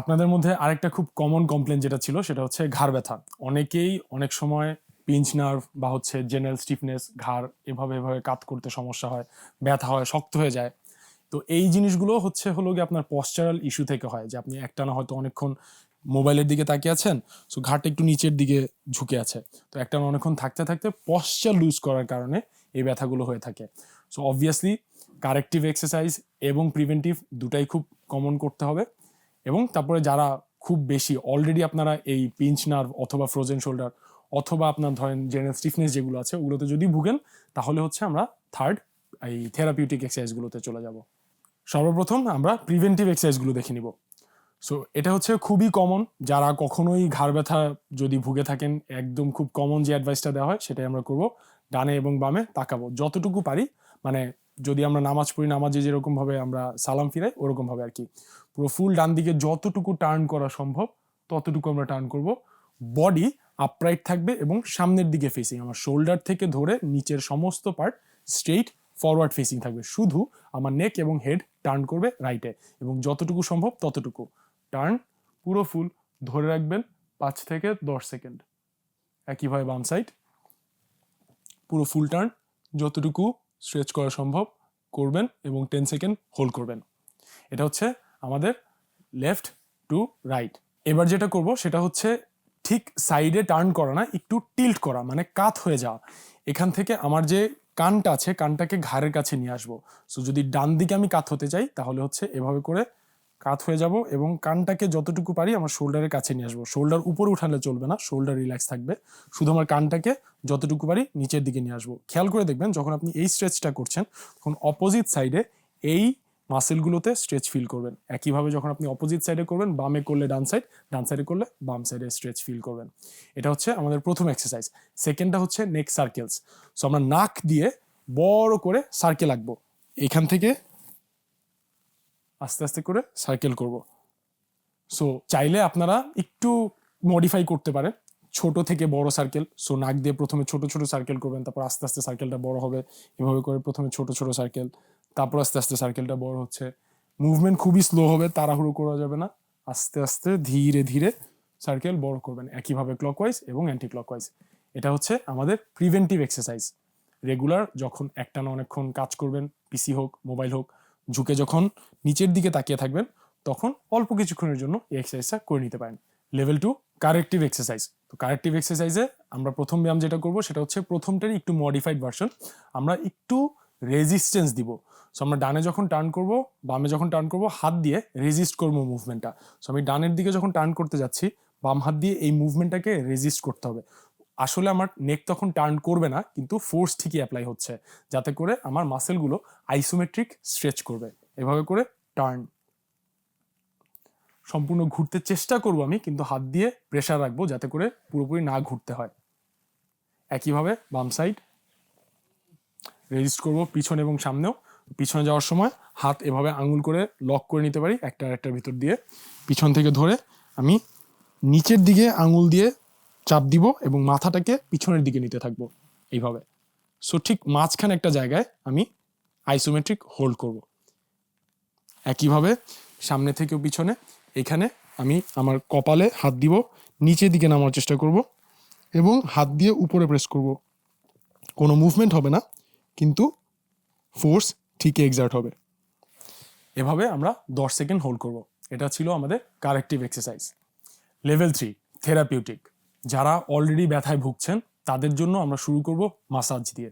আপনাদের মধ্যে আরেকটা খুব কমন কমপ্লেন যেটা ছিল, সেটা হচ্ছে ঘাড় ব্যথা। অনেকেই অনেক সময় পিঞ্চ নার্ভ বা হচ্ছে জেনারেল স্টিফনেস ঘাড় এভাবে এভাবে কাত করতে সমস্যা হয়, ব্যথা হয়, শক্ত হয়ে যায়। তো এই জিনিসগুলো হচ্ছে হলো গিয়ে আপনার পশ্চারাল ইস্যু থেকে হয়, যে আপনি একটানা হয়তো অনেকক্ষণ মোবাইলের দিকে তাকিয়ে আছেন সো ঘাড়টা একটু নিচের দিকে ঝুঁকে আছে। তো একটানা অনেকক্ষণ থাকতে থাকতে পশ্চার লুজ করার কারণে এই ব্যথাগুলো হয়ে থাকে। সো অবভিয়াসলি কারেক্টিভ এক্সারসাইজ এবং প্রিভেন্টিভ দুটাই খুব কমন করতে হবে। এবং তারপরে যারা খুব বেশি অলরেডি আপনারা এই পিঞ্চ নার্ভ অথবা ফ্রোজেন শোল্ডার অথবা আপনার ধরেন জেনারেল স্টিফনেস যেগুলো আছে, ওগুলোতে যদি ভুগেন, তাহলে হচ্ছে আমরা থার্ড এই থেরাপিউটিক এক্সারসাইজগুলোতে চলে যাব। সর্বপ্রথম আমরা প্রিভেন্টিভ এক্সারসাইজগুলো দেখে নিব। সো এটা হচ্ছে খুবই কমন যারা কখনোই ঘাড় ব্যথা যদি ভুগে থাকেন, একদম খুব কমন যে অ্যাডভাইসটা দেওয়া হয়, সেটাই আমরা করব। ডানে এবং বামে তাকাবো, যতটুকু পারি মানে যদি আমরা নামাজ পড়ি, নামাজে যেরকম ভাবে আমরা সালাম ফিরাই ওরকম ভাবে আর কি। পুরো ফুল ডান দিকে যতটুকু টার্ন করা সম্ভব, ততটুকু আমরা টার্ন করব। বডি আপরাইট থাকবে এবং সামনের দিকে ফেসিং আমার শোল্ডার থেকে ধরে নিচের সমস্ত পার্ট স্ট্রেইট ফরওয়ার্ড ফেসিং থাকবে। শুধু আমার নেক এবং হেড টার্ন করবে রাইটে এবং যতটুকু সম্ভব ততটুকু। টার্ন পুরো ফুল ধরে রাখবেন পাঁচ থেকে দশ সেকেন্ড একইভাবে বাম সাইড পুরো ফুল টার্ন যতটুকু স্ট্রেচ করা সম্ভব, করবেন এবং টেন সেকেন্ড হোল্ড করবেন। এটা হচ্ছে আমাদের লেফট টু রাইট এবার যেটা করব সেটা হচ্ছে ঠিক সাইডে টার্ন করা না, একটু টিল্ট করা মানে কাত হয়ে যাওয়া। এখান থেকে আমার যে কানটা আছে, কানটাকে ঘাড়ের কাছে নিয়ে আসব। সো যদি ডান দিকে আমি কাত হতে চাই, তাহলে হচ্ছে এভাবে করে কাত হয়ে যাব এবং কানটাকে যতটুকু পারি আমার শোল্ডারের কাছে নিয়ে আসব। শোল্ডার উপরে উঠালে চলবে না, শোল্ডার রিল্যাক্স থাকবে। শুধু আমার কানটাকে যতটুকু পারি নিচের দিকে নিয়ে আসব। খেয়াল করে দেখবেন, যখন আপনি এই স্ট্রেচটা করছেন, তখন অপোজিট সাইডে এই মাসেলগুলোতে স্ট্রেচ ফিল করবেন। একইভাবে যখন আপনি অপোজিট সাইডে করবেন, বামে করলে ডান সাইড ডান সাইডে করলে বাম সাইডে স্ট্রেচ ফিল করবেন। এটা হচ্ছে আমাদের প্রথম এক্সারসাইজ সেকেন্ডটা হচ্ছে নেক সার্কেলস সো আমরা নাক দিয়ে বড় করে সার্কেল আঁকবো। এখান থেকে আস্তে আস্তে করে সার্কেল করব। সো চাইলে আপনারা একটু মডিফাই করতে পারেন। ছোট থেকে বড় সার্কেল সো নাক দিয়ে প্রথমে ছোট ছোট সার্কেল করবেন, তারপর আস্তে আস্তে সার্কেলটা বড় হবে। এভাবে করে প্রথমে ছোট ছোট সার্কেল তারপর আস্তে আস্তে সার্কেলটা বড় হচ্ছে। মুভমেন্ট খুবই স্লো হবে, তাড়াহুড়ো করা যাবে না। আস্তে আস্তে ধীরে ধীরে সার্কেল বড় করবেন, একইভাবে ক্লকওয়াইজ এবং অ্যান্টি ক্লকওয়াইজ এটা হচ্ছে আমাদের প্রিভেন্টিভ এক্সারসাইজ রেগুলার যখন একটানা অনেকক্ষণ কাজ করবেন পিসি হোক মোবাইল হোক ঝুঁকে যখন নিচের দিকে তাকিয়ে থাকবেন, তখন অল্প কিছুক্ষণের জন্য এই এক্সারসাইজটা করে নিতে পারেন। লেভেল টু কারেক্টিভ এক্সারসাইজ তো কারেক্টিভ এক্সারসাইজে আমরা প্রথম ব্যায়াম যেটা করব, সেটা হচ্ছে প্রথমটারই একটু মডিফাইড ভার্সন আমরা একটু রেজিস্ট্যান্স দিব। সো আমরা ডানে যখন টার্ন করব, বামে যখন টার্ন করব, হাত দিয়ে রেজিস্ট করব মুভমেন্টটা সো আমি ডানের দিকে যখন টার্ন করতে যাচ্ছি, বাম হাত দিয়ে এই মুভমেন্টটাকে রেজিস্ট করতে হবে। আসলে আমার নেক তখন টার্ন করবে না, কিন্তু ফোর্স ঠিকই অ্যাপ্লাই হচ্ছে। যাতে করে আমার মাসেলগুলো আইসোমেট্রিক স্ট্রেচ করবে। এভাবে করে টার্ন সম্পূর্ণ ঘুরতে চেষ্টা করব আমি, কিন্তু হাত দিয়ে প্রেশার রাখব যাতে করে পুরোপুরি না ঘুরতে হয়। একইভাবে বাম সাইড রেজিস্ট করব পিছনে এবং সামনেও। পিছনে যাওয়ার সময় হাত এভাবে আঙুল করে লক করে নিতে পারি, একটা আরেকটার ভিতর দিয়ে। পিছন থেকে ধরে আমি নিচের দিকে আঙুল দিয়ে চাপ দিব এবং মাথাটাকে পিছনের দিকে নিতে থাকব এইভাবে। সো ঠিক মাঝখানে একটা জায়গায় আমি আইসোমেট্রিক হোল্ড করব। একইভাবে সামনে থেকেও পিছনে, এখানে আমি আমার কপালে হাত দিব, নিচের দিকে নামার চেষ্টা করব এবং হাত দিয়ে উপরে প্রেস করব। কোনো মুভমেন্ট হবে না, কিন্তু ফোর্স ঠিকই এক্সার্ট হবে। এভাবে আমরা দশ সেকেন্ড হোল্ড করব। এটা ছিল আমাদের corrective exercise level three therapeutic যারা অলরেডি ব্যথায় ভুগছেন, তাদের জন্য আমরা শুরু করব মাসাজ দিয়ে।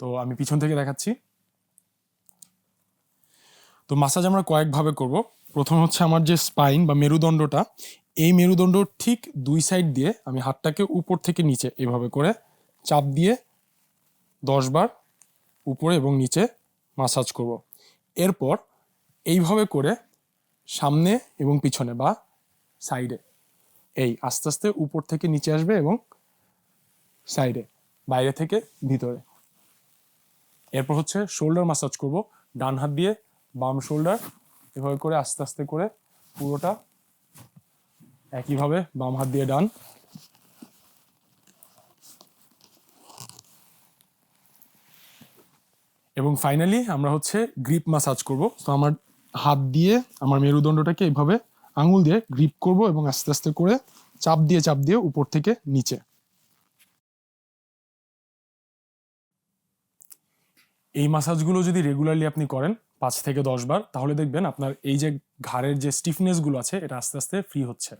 তো আমি পিছন থেকে দেখাচ্ছি। তো মাসাজ আমরা কয়েকভাবে করব। প্রথম হচ্ছে আমার যে স্পাইন বা মেরুদণ্ডটা, এই মেরুদণ্ড ঠিক দুই সাইড দিয়ে আমি হাতটাকে উপর থেকে নিচে এভাবে করে চাপ দিয়ে দশ বার উপরে এবং নিচে মাসাজ করব। এরপর এইভাবে করে সামনে এবং পিছনে বা সাইডে এই আস্তে আস্তে উপর থেকে নিচে আসবে এবং সাইডে বাইরে থেকে ভিতরে। এরপর হচ্ছে শোল্ডার মাসাজ করব। ডান হাত দিয়ে বাম শোল্ডার এভাবে করে আস্তে আস্তে করে পুরোটা একইভাবে বাম হাত দিয়ে ডান। এবং ফাইনালি আমরা হচ্ছে গ্রিপ মাসাজ করব। তো আমার হাত দিয়ে, আমার মেরুদণ্ডটাকে এইভাবে আঙুল দিয়ে গ্রিপ করব এবং আস্তে আস্তে করে চাপ দিয়ে চাপ দিয়ে উপর থেকে নিচে। এই মাসাজগুলো যদি রেগুলারলি আপনি করেন পাঁচ থেকে দশ বার, তাহলে দেখবেন আপনার এই যে ঘাড়ের যে স্টিফনেসগুলো আছে, এটা আস্তে আস্তে ফ্রি হচ্ছে।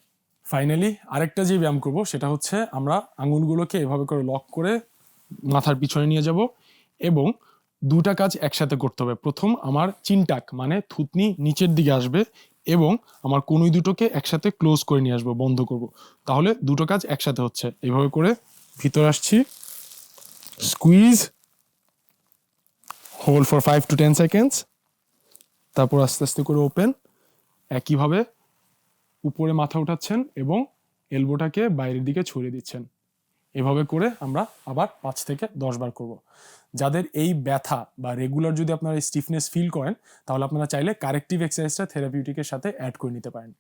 ফাইনালি আরেকটা যে ব্যায়াম করব, সেটা হচ্ছে আমরা আঙুলগুলোকে এভাবে করে লক করে মাথার পিছনে নিয়ে যাব এবং দুটা কাজ একসাথে করতে হবে। প্রথম আমার চিনটাক মানে থুতনি নিচের দিকে আসবে এবং আমার কনুই দুটোকে একসাথে ক্লোজ করে নিয়ে আসব, বন্ধ করব। তাহলে দুটো কাজ একসাথে হচ্ছে। এইভাবে করে ভিতর আসছি। Squeeze hold for five to ten seconds তারপর আস্তে আস্তে করে ওপেন একইভাবে উপরে মাথা উঠাচ্ছেন এবং এলবোটাকে বাইরের দিকে ছড়িয়ে দিচ্ছেন। এভাবে করে আমরা আবার পাঁচ থেকে দশ বার করব। যাদের এই ব্যথা বা রেগুলার যদি আপনারা স্টিফনেস ফিল করেন, তাহলে আপনারা চাইলে কারেক্টিভ এক্সারসাইজটা থেরাপিউটিকের সাথে অ্যাড করে নিতে পারেন।